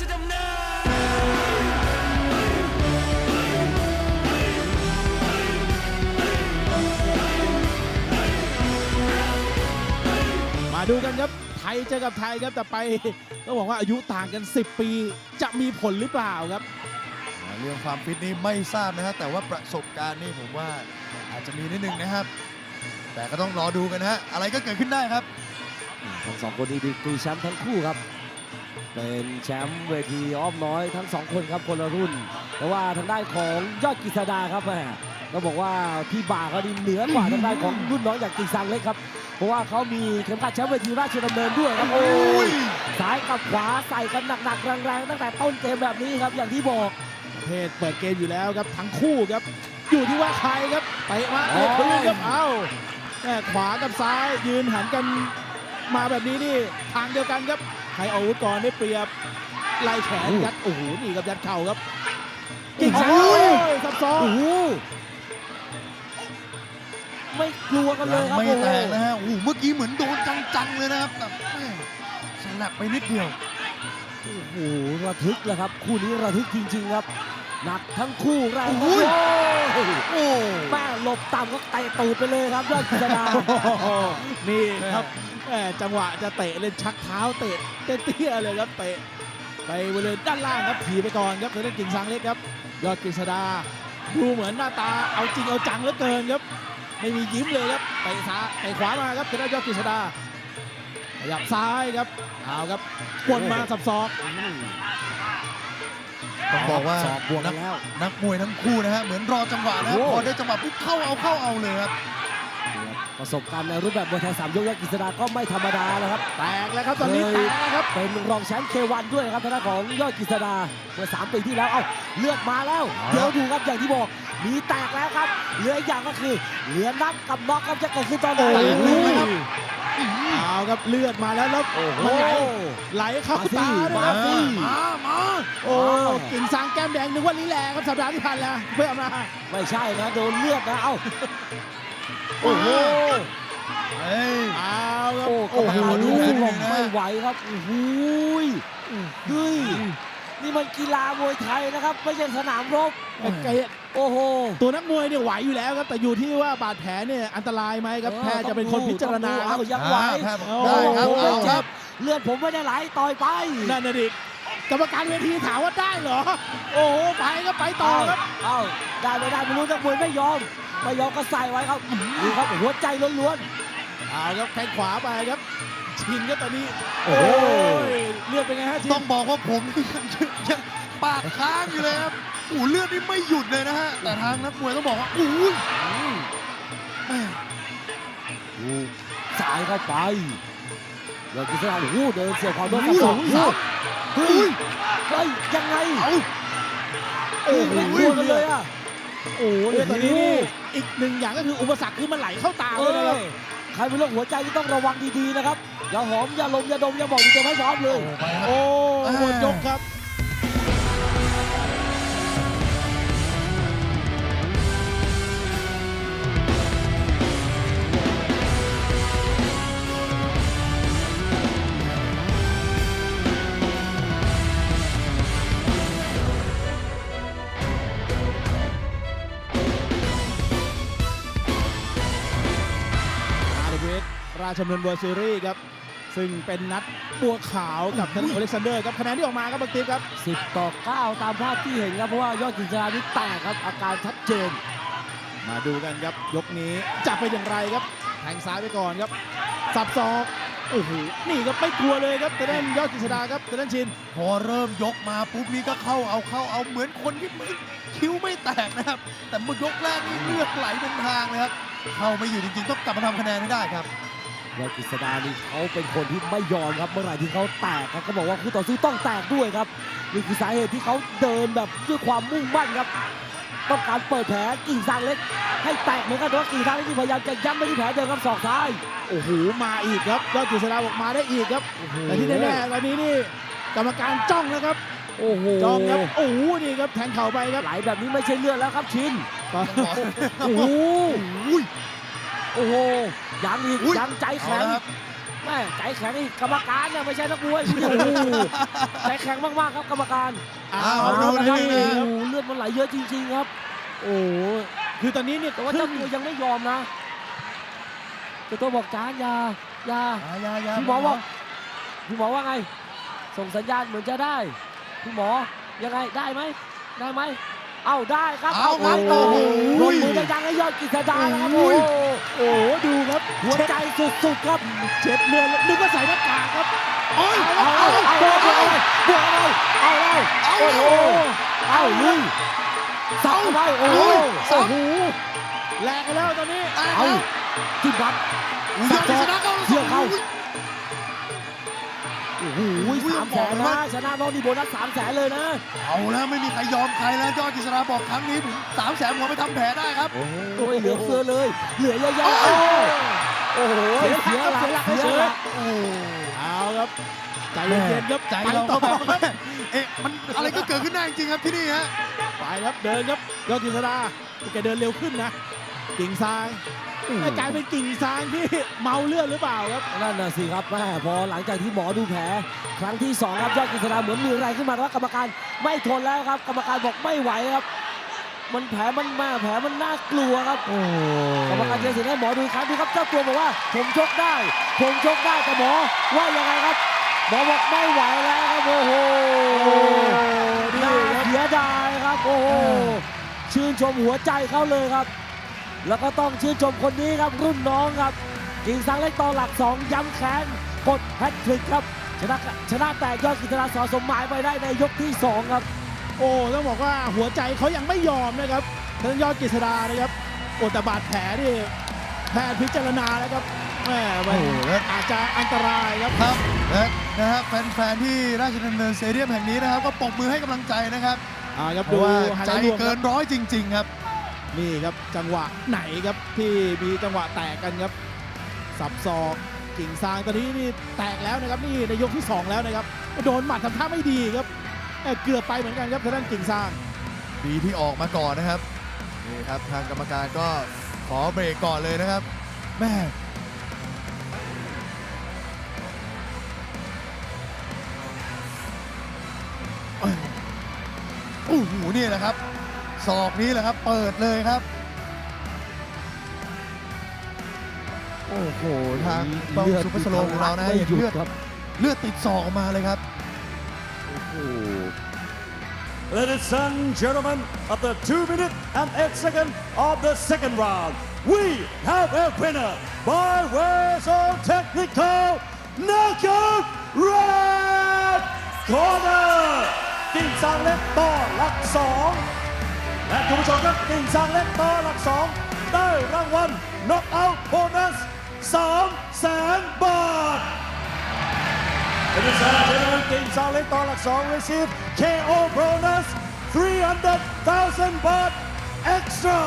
ชดำเนินมาดูกันครับไทยเจอกับไทยครับแต่ไปต้องบอกว่าอายุต่างกัน 10 ปี จะมีผลหรือเปล่าครับ เรื่องความฟิตนี่ไม่ทราบนะฮะแต่ว่าประสบการณ์นี่ผมว่าอาจจะมีนิดนึงนะครับ แต่ก็ต้องรอดูกันนะฮะอะไรก็เกิดขึ้นได้ครับ ทั้งสองคนนี้ดีกรีแชมป์ทั้งคู่ครับ เป็นแชมป์เวทีอ้อมน้อยทั้งสองคนครับคนละรุ่น แต่ว่าทางด้านของยอดกฤษดาครับแหมต้องบอกว่าพี่บ่าเขาดีเหนือกว่าทางด้านของรุ่นน้องอย่างกิ่งซางเล็กครับ เพราะว่าเขามีเข็มขัดแชมป์เวทีราชดำเนินด้วยครับโอ้ยซ้ายกับขวาใส่กันหนักๆแรงๆตั้งแต่ต้นเกมแบบนี้ครับอย่างที่บอกประเภทเปิดเกมอยู่แล้วครับทั้งคู่ครับ อยู่ที่ว่าใครครับไปมาโอ้เตะยพื้นครับเอ้าแม่ขวากับซ้ายยืนหันกันมาแบบนี้นี่ทางเดียวกันครับ ใครเอาอาวุธก่อนได้เปรียบไล่แขนยัดโอ้โหนี่ครับยัดเข่าครับกิ่งซางโอ้ยโอ้ยซับซ้อนโอ้โหไม่กลัวกันเลยยังครับไม่โอ้โหแตกนะฮะโอ้โหเมื่อกี้เหมือนโดนจังๆเลยนะครับแต่แม่ฉลับไปนิดเดียวโอ้โหระทึกเลยครับ คู่นี้ระทึกจริงๆครับ หนักทั้งคู่แรงโอ้ยโอ้ยโอ้แม่หลบต่ำก็เตะตูดไปเลยครับยอดกฤษดาโอ้โหนี่ครับแม่จังหวะจะเตะเล่นชักเท้าเตะเตี้ยๆเลยครับเตะไปบริเวณด้านล่างครับถีไปก่อนครับทางด้านกิ่งซางเล็กครับ ยอดกฤษดา ดูเหมือนหน้าตาเอาจริงเอาจังเหลือเกินครับ ไม่มียิ้มเลยครับเตะซ้ายเตะขวามาครับทางด้านยอดกฤษดาขยับซ้ายครับเอาครับวนมาสับศอก ต้องบอกว่าสอบบวกกันแล้วนักมวยทั้งคู่นะฮะเหมือนรอจังหวะนะครับโอ้โหพอได้จังหวะปุ๊บเข้าเอาเข้าเอาเลยครับประสบการณ์ในรูปแบบมวยไทยสามยกยอดกฤษดาก็ไม่ธรรมดานะครับแตกแล้วครับตอนนี้เฮ้ยแตกแล้วครับเป็นรองแชมป์เควันด้วยครับทางด้านของยอดกฤษดาเมื่อสามปีที่แล้วเอ้าเลือดมาแล้วเดี๋ยวดูครับอย่างที่บอก มีแตกแล้วครับเหลืออีกอย่างก็คือเหลือนับกับน็อกครับจะเกิดขึ้นตอนไหน โอ้โหรู้ไหมครับเอาครับเลือดมาแล้วแล้วโอ้โหมันไหลไหลเข้ามาสิตาด้วยมาครับสิมามาโอ้กิ่งซางแก้มแดงนึกว่าลีแลครับสัปดาห์ที่ผ่านแล้วเพื่อมาไม่ใช่นะโดนเลือดนะเอ้าโอ้โหเฮ้ยเอาครับโอ้โอ้โหโหดูดูสิดูผมนะไม่ไหวครับโอ้โหยเฮ้ย นี่มันกีฬามวยไทยนะครับ ไม่ใช่สนามรบไอ้โอ้โห ตัวนักมวยเนี่ยไหวอยู่แล้วครับ แต่อยู่ที่ว่าบาดแผลเนี่ยอันตรายไหมครับเออแพทย์จะเป็นคนพิจารณาคต้รัอบงดูเอายังไหวอ่าแพทย์บอกโอ้ได้ครับโอ้โหเอาครับ เลือดผมไม่ได้ไหลต่อยไป นั่นน่ะดิกรรมการเวทีถามว่าได้เหรอ โอ้โห ไปก็ไปต่อครับ เอ้าได้ไม่ได้ไม่รู้นักมวยไม่ยอม ไม่ยอมก็ใส่ไว้ครับนี่ครับหัวใจล้วนเอาครับแข้งขวาไปครับ ชินก็ตอนนี้ โอ้โห ยเลือดเป็นไงฮะชินต้องบอกว่าผมนี่ยังยังปากค้างอยู่เลยครับโอ้โหเลือดนี่ไม่หยุดเลยนะฮะ แต่ทางนักมวยต้องบอกว่าอุ้ยๆอืมแม่ดูสายเข้าไปยอดกิษณาโอ้โหเดินเสียบความโดนกับสองซ้ำเฮ้ยเฮ้ยยังไงเอา โอ้โหกลัวกันเลยอะ โอ้โหเลือดตอนนี้โอ้นี่โหอีกหนึ่งอย่างก็คืออุปสรรคคือมันไหลเข้าตาเอเลยนะครับอ ใครเป็นโรคหัวใจที่ต้องระวังดีๆนะครับอย่าหอมอย่าลมอย่าดมอย่าบอกดีเตรียมให้พร้อมเลย โอ้ไปครับโอ้อ่าหมดยกครับ ชดำเนินเวอร์ซีรีส์ครับ ซึ่งเป็นนัดบัวขาวกับทางอเล็กซานเดอร์ครับคะแนนที่ออกมาครับบังติ๊บครับ 10 ต่อ 9 ตามภาพที่เห็นครับ เพราะว่ายอดกิจรานี่แตกครับอาการชัดเจน มาดูกันครับ ยกนี้จะเป็นอย่างไรครับแทงซ้ายไปก่อนครับ สับศอกโอ้โหนี่ครับไม่กลัวเลยครับแต่ด้านยอดกฤษดาครับแต่ด้านชิน พอเริ่มยกมาปุ๊บนี่ก็เข้าเอาเข้าเอาเหมือนคนที่ไม่คิ้วไม่แตกนะครับ แต่เมื่อยกแรกนี่เลือดไหลเป็นทางเลยครับ เข้าไม่อยู่จริงๆ ต้องกลับมาทำคะแนนให้ได้ครับ ยอดกิษดานี่เขาเป็นคนที่ไม่ยอมครับเมื่อไหร่ที่เขาแตกครับเขาบอกว่าคู่ต่อสู้ต้องแตกด้วยครับนี่คือสาเหตุที่เขาเดินแบบด้วยความมุ่งมั่นครับต้องการเปิดแผลกิ่งซางเล็ก ให้แตกเหมือนกันแต่ว่ากิ่งซางเล็กที่พยายามจะย้ำไปที่แผลเดิมครับศอกซ้ายโอ้โหมาอีกครับยอดกฤษดาบอกมาได้อีกครับแต่ที่แน่ๆตอนนี้นี่กรรมการจ้องนะครับโอ้โหจ้องครับโอ้โหนี่ครับแทงเข่าไปครับไหลแบบนี้ไม่ใช่เลือดแล้วครับชินต้องบอกโอ้โหอุ้ย โอ้โหยังอีกอุ๊ยยังใจเอาแข็งละครับแม่ใจแข็งอีกกรรมการเนี่ยไม่ใช่นักมวยคุณโอ้โหใจแข็งมากๆครับกรรมการเอาเอาดูดูนะนะคครัรับบโอ้โหเลือดมันไหลเยอะจริงๆครับ โอ้โหคือตอนนี้เนี่ยแต่ว่าเจ้าตัวยังไม่ยอมนะเจ้าตัวบอกจานอยาอยา ยายาพี่หมอบอกพี่หมอว่าไง ส่งสัญญาณเหมือนจะได้ พี่หมอยังไงได้ไหมได้ไหม เอาได้ครับเอาครับโอ้โหรวมมือดังๆให้ยอดกิษดาครับโอ้โหดูครับหัวใจสุดๆครับเจ็บเลือดนึกว่าใส่หน้ากากครับโอ้ยเอาเอาเอาเอาบวกเอาเอาเอาโอ้โหเอาลุยเอาไปโอ้โหโอ้โหแรงกันแล้วตอนนี้เอาจิ้มบัตรยอดกิษดาเข้าเที่ยวเข้า โอ้โหสามแสนนะชนะน้องดีโบนัสสามแสนเลยนะ เอาแล้วไม่มีใครยอมใครแล้วยอดกิษดาบอกครั้งนี้ผมสามแสนผมไปทำแผลได้ครับ โอ้โหเหลือเฟือเลย เหลือเยอะๆโอ้โหเสียหลักเสียหลักโอ้เอาครับใจเย็นๆครับใจไปเราต่ก็อแบบเอ๊ะมันอะไรก็เกิดขึ้นได้จริงๆครับที่นี่ฮะไปครับเดินครับยอดกฤษดาแกเดินเร็วขึ้นนะ กิ่งซางแต่กลายเป็นกิ่งซางที่เมาเลือดหรือเปล่าครับนั่นน่ะสิครับแม่พอหลังจากที่หมอดูแผล ครั้งที่สองครับยอดกฤษณาเหมือนมีแรงขึ้นมาแต่ว่ากรรมการไม่ทนแล้วครับ กรรมการบอกไม่ไหวครับ มันแผลมันมาแผลมันน่ากลัวครับโอ้กรรมการเจสินให้หมอดูอีกครั้งดูครับเจ้าตัวบอกว่า ผมชกได้ ผมชกได้แต่หมอว่ายังไงครับหมอบอกไม่ไหวแล้วครับโอ้โหดีน่าครับเสียดายครับโอ้โหชื่นชมหัวใจเขาเลยครับ แล้วก็ต้องชื่นชมคนนี้ครับรุ่นน้องครับกิ่งสังเล็กต่อหลักสองย้ำแค้นกดแฮตทริกครับชนะชนะแตกยอดกิจนาสอสมหมายไปได้ในยกที่สองครับ โอ้ต้องบอกว่าหัวใจเขายังไม่ยอมนะครับทางยอดกฤษดานะครับโอ้แต่บาดแผลนี่แพทย์พิจารณาแล้วครับแหมมันโหแล้วอาจจะอันตรายครับครับและนะฮะแฟนๆที่ราชดำเนินสเตเดียมแห่งนี้นะครับ ก็ปรบมือให้กำลังใจนะครับอ่าครับเพดูราะว่าไฮใจไลท์รวมคเกิรับนร้อยจริง ๆ ครับ นี่ครับจังหวะไหนครับที่มีจังหวะแตกกันครับสับศอกกิ่งซางตอนนี้นี่แตกแล้วนะครับนี่ในยกที่สองแล้วนะครับโดนหมัดทำท่าไม่ดีครับเเกือบไปเหมือนกันครับทางด้านกิ่งซางดีที่ออกมาก่อนนะครับนี่ครับทางกรรมการก็ขอเบรกก่อนเลยนะครับแม่โอ้โหนี่แหละครับ ศอกนี้แหละครับ เปิดเลยครับ โอ้โห ทางบ้องซุปเปอร์สโลว์ของเรานะไม่เห็นหยุดเลือดครับ เลือดติดศอกออกมาเลยครับ โอ้โห Ladies and gentlemen, after 2 minutes and 8 seconds of the second round, we have a winner by ways of technical knockout red corner กิ่งซางเล็กต่อหลักสอง และคุณผู้ชมครับกิ่งซางเล็กต่อหลัก 2 ได้รางวัลน็อกเอาท์โบนัส3 0 0แสนบาทกิ่งซางเล็กต่อหลัก 2 receive KO bonus 300,000 บาท extra